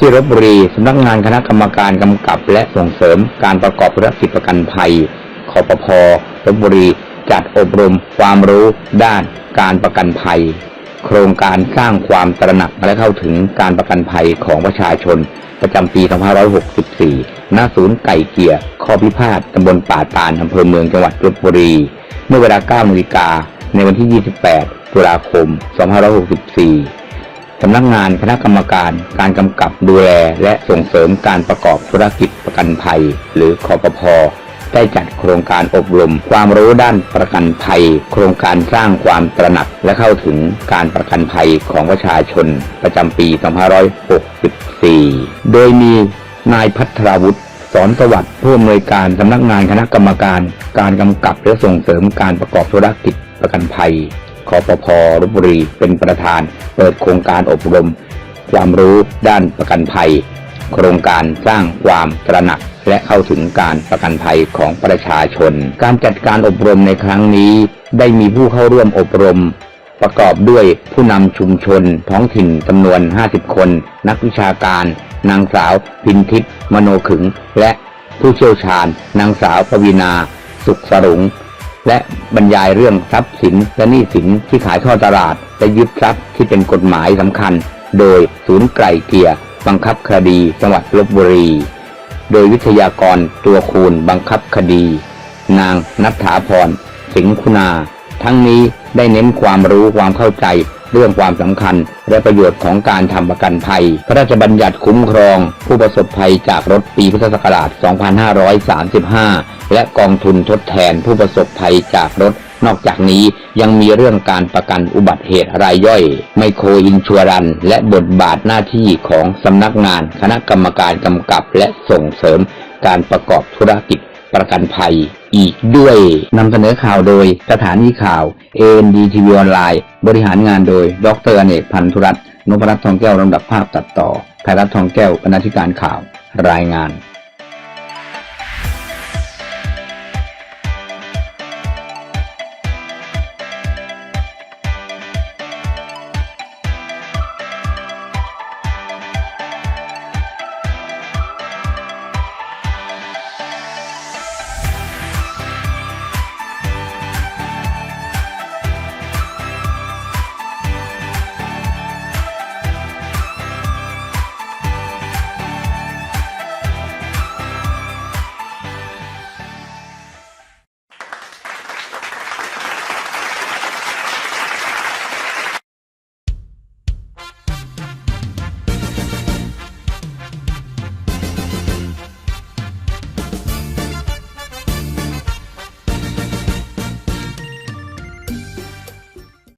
ที่ลบบุรีสำนักงานคณะกรรมการกำกับและส่งเสริมการประกอบธุรกิจประกันภัยคอปพลบบุรีจัดอบรมความรู้ด้านการประกันภัย โครงการสร้างความตระหนักและเข้าถึงการประกันภัยของประชาชน ประจำปี 2564 ณ ศูนย์ไก่เกลี่ยข้อพิพาทตำบลป่าตาลอำเภอเมืองจังหวัดลบบุรี เมื่อเวลา9นาฬิกาในวันที่ 28 ตุลาคม 2564 สำนักงานคณะกรรมการการกำกับดูแลและส่งเสริมการประกอบธุรกิจประกันภัย หรือคอปพได้จัดโครงการอบรม ความรู้ด้านประกันภัย โครงการสร้างความตระหนักและเข้าถึงการประกันภัยของประชาชนประจำปี 2564 โดยมีนายพัทรวุฒิสอนสวัสดิ์ผู้อำนวยการสำนักงานคณะกรรมการ การกำกับและส่งเสริมการประกอบธุรกิจประกันภัย คอปพลบบุรีเป็นประธาน เปิดโครงการอบรม ความรู้ด้านประกันภัย โครงการสร้างความตระหนักและเข้าถึงการประกันภัยของประชาชน การจัดการอบรมในครั้งนี้ ได้มีผู้เข้าร่วมอบรม ประกอบด้วยผู้นำชุมชน ท้องถิ่นจำนวน 50 คน นักวิชาการ นางสาว พินทิพย์มโนขึง และผู้เชี่ยวชาญ นางสาวปวีนา สุขสรุง และบรรยายเรื่องทรัพย์สินและหนี้สินที่ขายทอดตลาด และยึดทรัพย์ที่เป็นกฎหมายสำคัญ โดยศูนย์ไกล่เกลี่ยบังคับคดี จังหวัดลบบุรี โดยวิทยากรตัวคูณบังคับคดี นางนัทธาพรสิงคุณา ทั้งนี้ได้เน้นความรู้ความเข้าใจเรื่องความสำคัญและประโยชน์ของการทำประกันภัย พระราชบัญญัติคุ้มครอง ผู้ประสบภัยจากรถปีพุทธศักราช 2535 และกองทุนทดแทนผู้ประสบภัยจากรถ นอกจากนี้ยังมีเรื่องการประกันอุบัติเหตุรายย่อย ไมโครอินชัวรัน และบทบาทหน้าที่ของสำนักงานคณะกรรมการกำกับและส่งเสริมการประกอบธุรกิจประกันภัยอีกด้วยนำเสนอข่าวโดยสถานีข่าว AND TV ออนไลน์ บริหารงานโดย ดรอเนกพันธุรัตน์นพรัตน์ทองแก้วลำดับภาพตัดต่อภัยรัตน์ทองแก้วบรรณาธิการข่าว รายงาน